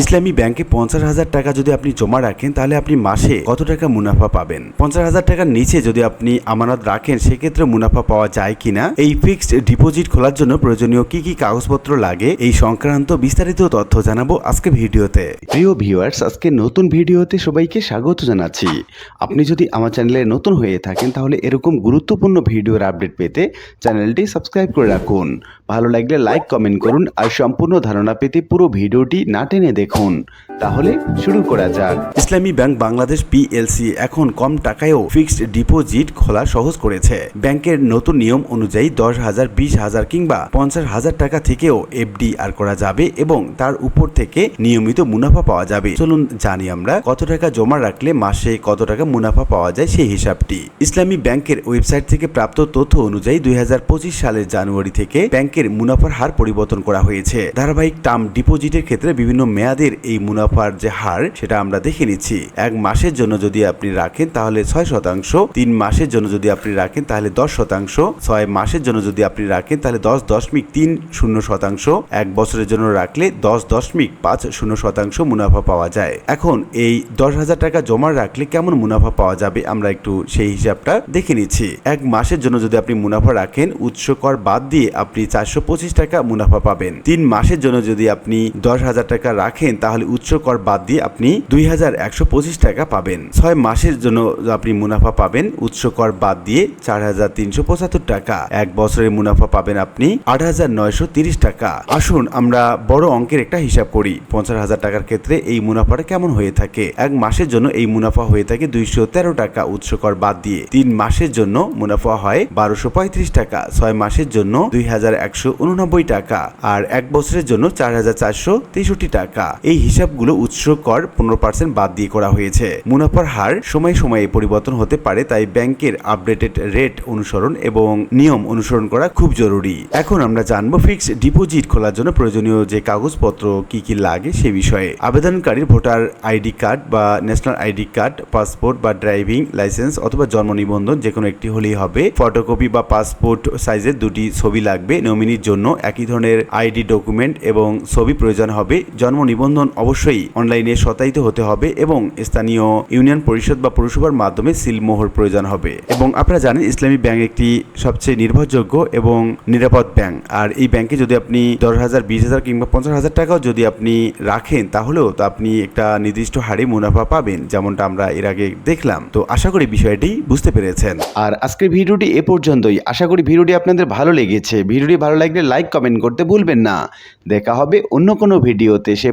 ইসলামী ব্যাংকে পঞ্চাশ হাজার টাকা যদি আপনি জমা রাখেন, তাহলে আপনি মাসে কত টাকা মুনাফা পাবেন? পঞ্চাশ হাজার টাকার নিচে যদি আপনি আমানত রাখেন, সেক্ষেত্রে মুনাফা পাওয়া যায় কিনা? এই ফিক্সড ডিপোজিট খোলার জন্য প্রয়োজনীয় কি কি কাগজপত্র লাগে? এই সংক্রান্ত বিস্তারিত তথ্য জানাব আজকে ভিডিওতে। প্রিয় ভিউয়ার্স আজকে নতুন ভিডিওতে সবাইকে স্বাগত জানাচ্ছি। আপনি যদি আমার চ্যানেলে নতুন হয়ে থাকেন, তাহলে এরকম গুরুত্বপূর্ণ ভিডিওর আপডেট পেতে চ্যানেলটি সাবস্ক্রাইব করে রাখুন। ভালো লাগলে লাইক, কমেন্ট করুন আর সম্পূর্ণ ধারণা পেতে পুরো ভিডিওটি না টেনে দেখুন। তাহলে শুরু করা যাক। ইসলামী ব্যাংক বাংলাদেশ পিএলসি এখন কম টাকায়ও ফিক্সড ডিপোজিট খোলা সহজ করেছে। ব্যাংকের নতুন নিয়ম অনুযায়ী দশ হাজার, বিশ হাজার কিংবা পঞ্চাশ হাজার টাকা থেকেও এফডি আর করা যাবে এবং তার উপর থেকে নিয়মিত মুনাফা পাওয়া যাবে। চলুন জানি আমরা কত টাকা জমা রাখলে মাসে কত টাকা মুনাফা পাওয়া যায় সেই হিসাবটি। ইসলামী ব্যাংকের ওয়েবসাইট থেকে প্রাপ্ত তথ্য অনুযায়ী দুই হাজার পঁচিশ সালের জানুয়ারি থেকে ব্যাংকের মুনাফার হার পরিবর্তন করা হয়েছে। ধারাবাহিক টার্ম ডিপোজিটের ক্ষেত্রে বিভিন্ন মেয়াদের এই মুনাফার যে হার, সেটা আমরা দেখে নিচ্ছি। এক মাসের জন্য যদি আপনি রাখেন, তাহলে ছয় শতাংশ। তিন মাসের জন্য যদি আপনি রাখেন, তাহলে দশ শতাংশ। ছয় মাসের জন্য যদি আপনি রাখেন, তাহলে দশ দশমিক তিন শূন্য শতাংশ। এক বছরের জন্য রাখলে দশ দশমিক পাঁচ শূন্য শতাংশ মুনাফা পাওয়া যায়। এখন এই দশ হাজার টাকা জমা রাখলে কেমন মুনাফা পাওয়া যাবে, আমরা একটু সেই হিসাবটা দেখে নিচ্ছি। এক মাসের জন্য যদি আপনি মুনাফা রাখেন, উৎস কর বাদ দিয়ে আপনি চারশো পঁচিশ টাকা মুনাফা পাবেন। তিন মাসের জন্য যদি আপনি দশ হাজার টাকা রাখেন তাহলে উৎস কর বাদ দিয়ে আপনি দুই হাজার একশো পঁচিশ টাকা পাবেন। ছয় মাসের জন্য আপনি মুনাফা পাবেন উৎস কর বাদ দিয়ে চার হাজার তিনশো পঁচাত্তর টাকা। এক বছরের মুনাফা পাবেন আপনি আট টাকা। আসুন, আমরা বড় অঙ্কের একটা হিসাব করি। পঞ্চাশ হাজার টাকার ক্ষেত্রে এই মুনাফাটা কেমন হয়ে থাকে? এক মাসের জন্য এই মুনাফা হয়ে থাকে দুইশো তেরো টাকা উৎস কর বাদ দিয়ে। তিন মাসের জন্য মুনাফা হয় বারোশো টাকা। ছয় মাসের জন্য দুই হাজার একশো উননব্বই টাকা। আর এক বছরের জন্য চার হাজার চারশো তেষট্টি টাকা। এই হিসাবগুলো উৎস কর পনেরো পার্সেন্ট বাদ দিয়ে করা হয়েছে। মুনাফার হার সময় সময়ে পরিবর্তন হতে পারে, তাই ব্যাংকের আপডেটেড রেট অনুসরণ এবং নিয়ম অনুসরণ করা খুব জরুরি। এখন আমরা জানব ফিক্সড ডিপোজিট খোলার জন্য প্রয়োজনীয় যে কাগজপত্র, কি কি লাগে সে বিষয়ে। আবেদনকারীর ভোটার আইডি কার্ড বা ন্যাশনাল আইডি কার্ড, পাসপোর্ট বা ড্রাইভিং লাইসেন্স অথবা জন্ম নিবন্ধন যে কোনো একটি হলেই হবে। ফটোকপি বা পাসপোর্ট সাইজের দুটি ছবি লাগবে। নমিনির জন্য একই ধরনের আইডি ডকুমেন্ট এবং ছবি প্রয়োজন হবে। জন্ম নিবন্ধন অবশ্যই অনলাইনে শতায়িত হতে হবে এবং স্থানীয় ইউনিয়ন পরিষদ বা পৌরসভার মাধ্যমে সিলমোহর প্রয়োজন হবে। এবং আপনারা জানেন, ইসলামী ব্যাংক একটি সবচেয়ে নির্ভরযোগ্য এবং নিরাপদ ব্যাংক। আর এই ব্যাংকে যদি আপনি দশ হাজার, বিশ হাজার কিংবা পঞ্চাশ হাজার টাকাও যদি আপনি রাখেন, তাহলেও তো আপনি একটা নির্দিষ্ট হারে মুনাফা পাবেন, যেমনটা আমরা এর আগে দেখলাম। তো আশা করি বিষয়টি বুঝতে পেরেছেন। আর আজকের ভিডিওটি এ পর্যন্তই। আশা করি ভিডিওটি আপনাদের ভালো লেগেছে। ভিডিওটি ভালো লাগলে লাইক, কমেন্ট করতে ভুলবেন না। দেখা হবে অন্য কোনো ভিডিওতে। সে